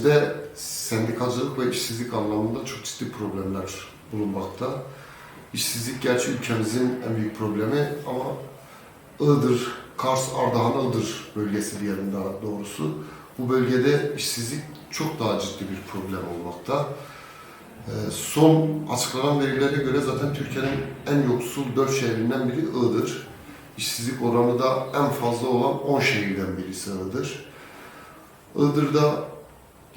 ülkemizde sendikacılık ve işsizlik anlamında çok ciddi problemler bulunmakta. İşsizlik gerçi ülkemizin en büyük problemi ama Iğdır, Kars, Ardahan, Iğdır bölgesi diyelim daha doğrusu. Bu bölgede işsizlik çok daha ciddi bir problem olmakta. Ee, Son açıklanan verilere göre zaten Türkiye'nin en yoksul 4 şehrinden biri Iğdır. İşsizlik oranı da en fazla olan 10 şehirden birisi Iğdır. Iğdır'da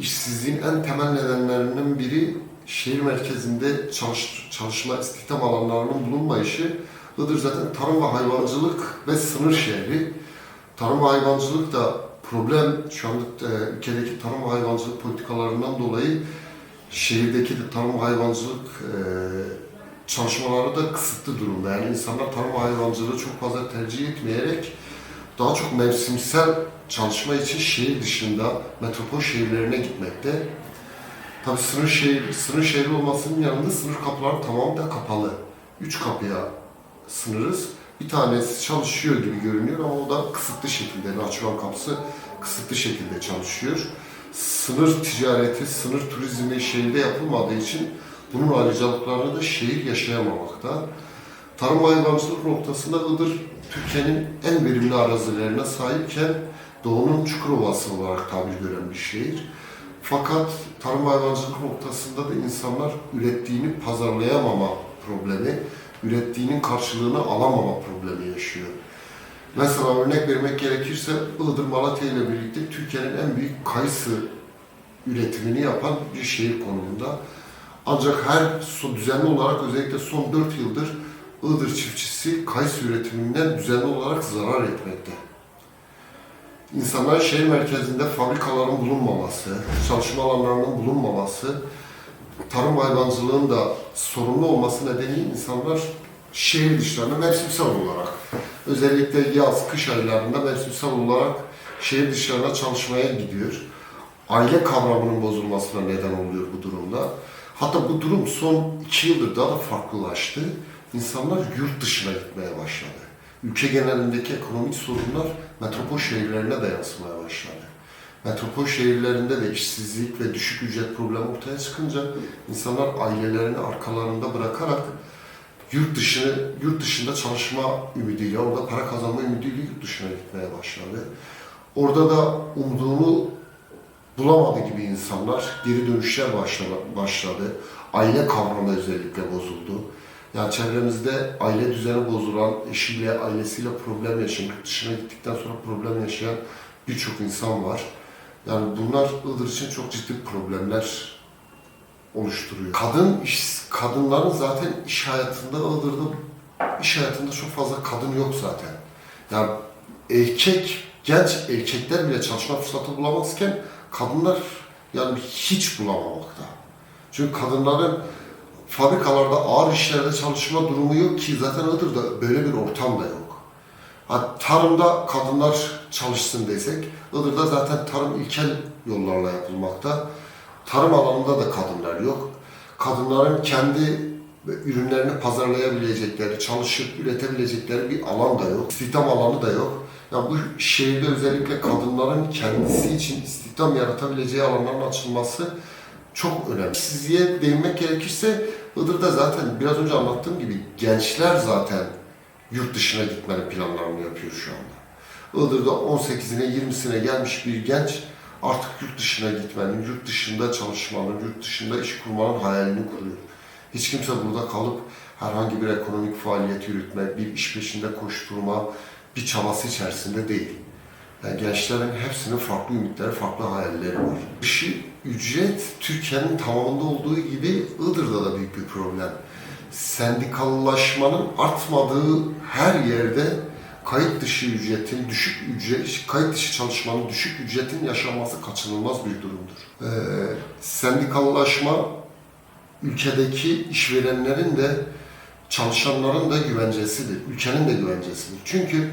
işsizliğin en temel nedenlerinden biri şehir merkezinde çalış, çalışma istihdam alanlarının bulunmayışı. Iğdır zaten tarım ve hayvancılık ve sınır şehri. Tarım ve hayvancılık da problem şu anda e, ülkedeki tarım ve hayvancılık politikalarından dolayı şehirdeki de tarım ve hayvancılık e, çalışmaları da kısıtlı durumda. Yani insanlar tarım ve hayvancılığı çok fazla tercih etmeyerek daha çok mevsimsel çalışma için şehir dışında metropol şehirlerine gitmekte. Tabi sınır şehir, sınır şehri olmasının yanında sınır kapıları tamamı kapalı. Üç kapıya sınırız. Bir tanesi çalışıyor gibi görünüyor ama o da kısıtlı şekilde, Naçuran kapısı kısıtlı şekilde çalışıyor. Sınır ticareti, sınır turizmi şehirde yapılmadığı için bunun ayrıcalıklarını da şehir yaşayamamakta. Tarım hayvancılık noktasında Iğdır Türkiye'nin en verimli arazilerine sahipken Doğu'nun Çukurova'sı olarak tabir gören bir şehir. Fakat tarım hayvancılık noktasında da insanlar ürettiğini pazarlayamama problemi, ürettiğinin karşılığını alamama problemi yaşıyor. Mesela örnek vermek gerekirse Iğdır Malatya ile birlikte Türkiye'nin en büyük kayısı üretimini yapan bir şehir konumunda. Ancak her düzenli olarak özellikle son 4 yıldır Iğdır çiftçisi kayısı üretiminden düzenli olarak zarar etmekte. İnsanlar şehir merkezinde fabrikaların bulunmaması, çalışma alanlarının bulunmaması, tarım hayvancılığın da sorunlu olması nedeniyle insanlar şehir dışlarına mevsimsel olarak, özellikle yaz, kış aylarında mevsimsel olarak şehir dışlarına çalışmaya gidiyor. Aile kavramının bozulmasına neden oluyor bu durumda. Hatta bu durum son iki yıldır daha da farklılaştı. İnsanlar yurt dışına gitmeye başladı. Ülke genelindeki ekonomik sorunlar metropol şehirlerine de yansımaya başladı. Metropol şehirlerinde de işsizlik ve düşük ücret problemi ortaya çıkınca insanlar ailelerini arkalarında bırakarak yurt dışını yurt dışında çalışma ümidiyle, orada para kazanma ümidiyle yurt dışına gitmeye başladı. Orada da umduğunu bulamadı gibi insanlar geri dönüşler başladı. Aile kavramı özellikle bozuldu. Yani çevremizde aile düzeni bozulan, eşiyle, ailesiyle problem yaşayan, yurt dışına gittikten sonra problem yaşayan birçok insan var. Yani bunlar Iğdır için çok ciddi problemler oluşturuyor. Kadın iş, kadınların zaten iş hayatında Iğdır'da iş hayatında çok fazla kadın yok zaten. Yani erkek, genç erkekler bile çalışma fırsatı bulamazken kadınlar yani hiç bulamamakta. Çünkü kadınların fabrikalarda ağır işlerde çalışma durumu yok ki zaten Iğdır'da böyle bir ortam da yok. Ha, tarımda kadınlar çalışsın desek, Iğdır'da zaten tarım ilkel yollarla yapılmakta. Tarım alanında da kadınlar yok. Kadınların kendi ürünlerini pazarlayabilecekleri, çalışıp üretebilecekleri bir alan da yok. İstihdam alanı da yok. Ya bu şehirde özellikle kadınların kendisi için istihdam yaratabileceği alanların açılması çok önemli. İşsizliğe değinmek gerekirse Iğdır'da zaten biraz önce anlattığım gibi gençler zaten yurt dışına gitmenin planlarını yapıyor şu anda. Iğdır'da 18'ine 20'sine gelmiş bir genç artık yurt dışına gitmenin, yurt dışında çalışmanın, yurt dışında iş kurmanın hayalini kuruyor. Hiç kimse burada kalıp herhangi bir ekonomik faaliyet yürütme, bir iş peşinde koşturma, bir çabası içerisinde değil. Yani gençlerin hepsinin farklı ümitleri, farklı hayalleri var. Dışı ücret Türkiye'nin tamamında olduğu gibi Iğdır'da da büyük bir problem. Sendikallaşmanın artmadığı her yerde kayıt dışı ücretin, düşük ücret, kayıt dışı çalışmanın düşük ücretin yaşanması kaçınılmaz bir durumdur. Ee, sendikallaşma ülkedeki işverenlerin de çalışanların da güvencesidir. Ülkenin de güvencesidir. Çünkü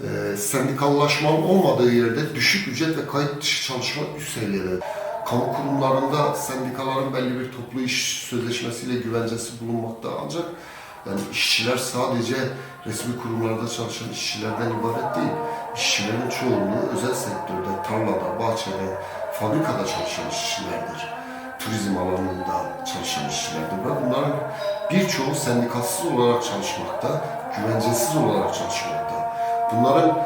e, sendikallaşmanın olmadığı yerde düşük ücret ve kayıt dışı çalışma üst seviyede. Kamu kurumlarında sendikaların belli bir toplu iş sözleşmesiyle güvencesi bulunmakta ancak yani işçiler sadece resmi kurumlarda çalışan işçilerden ibaret değil. İşçilerin çoğunluğu özel sektörde, tarlada, bahçede, fabrikada çalışan işçilerdir. Turizm alanında çalışan işçilerdir ve bunların birçoğu sendikasız olarak çalışmakta, güvencesiz olarak çalışmakta. Bunların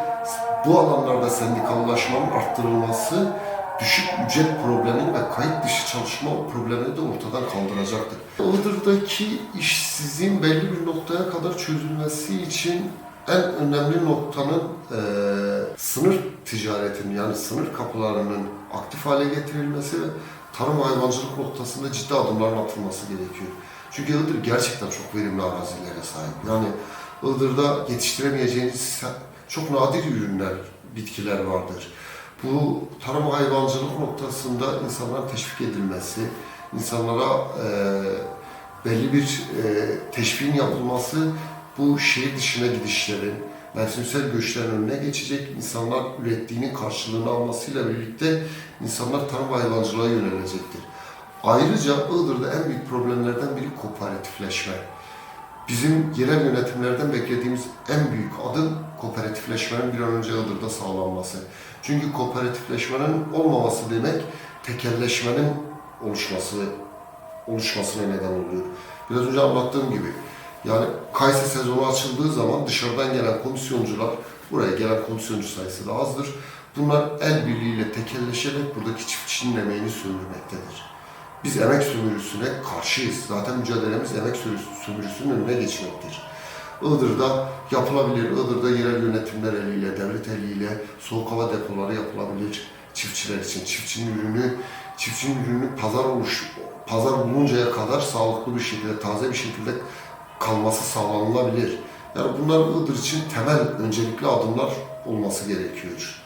bu alanlarda sendikallaşmanın arttırılması düşük ücret problemini ve kayıt dışı çalışma problemini de ortadan kaldıracaktır. Iğdır'daki işsizliğin belli bir noktaya kadar çözülmesi için en önemli noktanın eee, sınır ticaretinin yani sınır kapılarının aktif hale getirilmesi ve tarım hayvancılık noktasında ciddi adımların atılması gerekiyor. Çünkü Iğdır gerçekten çok verimli arazilere sahip. Yani Iğdır'da yetiştiremeyeceğiniz çok nadir ürünler, bitkiler vardır. Bu tarım hayvancılık noktasında insanların teşvik edilmesi, insanlara eee, belli bir eee teşviğin yapılması bu şehir dışına gidişlerin, mevsimsel göçlerin önüne geçecek, insanlar ürettiğinin karşılığını almasıyla birlikte insanlar tarım hayvancılığa yönelecektir. Ayrıca Iğdır'da en büyük problemlerden biri kooperatifleşme. Bizim yerel yönetimlerden beklediğimiz en büyük adım kooperatifleşmenin bir an önce Iğdır'da sağlanması. Çünkü kooperatifleşmenin olmaması demek tekelleşmenin oluşması oluşmasına neden oluyor. Biraz önce anlattığım gibi yani kayısı sezonu açıldığı zaman dışarıdan gelen komisyoncular, buraya gelen komisyoncu sayısı da azdır. Bunlar el birliğiyle tekelleşerek buradaki çiftçinin emeğini sömürmektedir. Biz emek sömürüsüne karşıyız. Zaten mücadelemiz emek sömürüsü- sömürüsünün önüne geçmektir. Iğdır'da yapılabilir, Iğdır'da yerel yönetimler eliyle, devlet eliyle soğuk hava depoları yapılabilir çiftçiler için. Çiftçinin ürünü, çiftçinin ürünü pazar oluş, pazar buluncaya kadar sağlıklı bir şekilde, taze bir şekilde kalması sağlanılabilir. Yani bunlar Iğdır için temel öncelikli adımlar olması gerekiyor.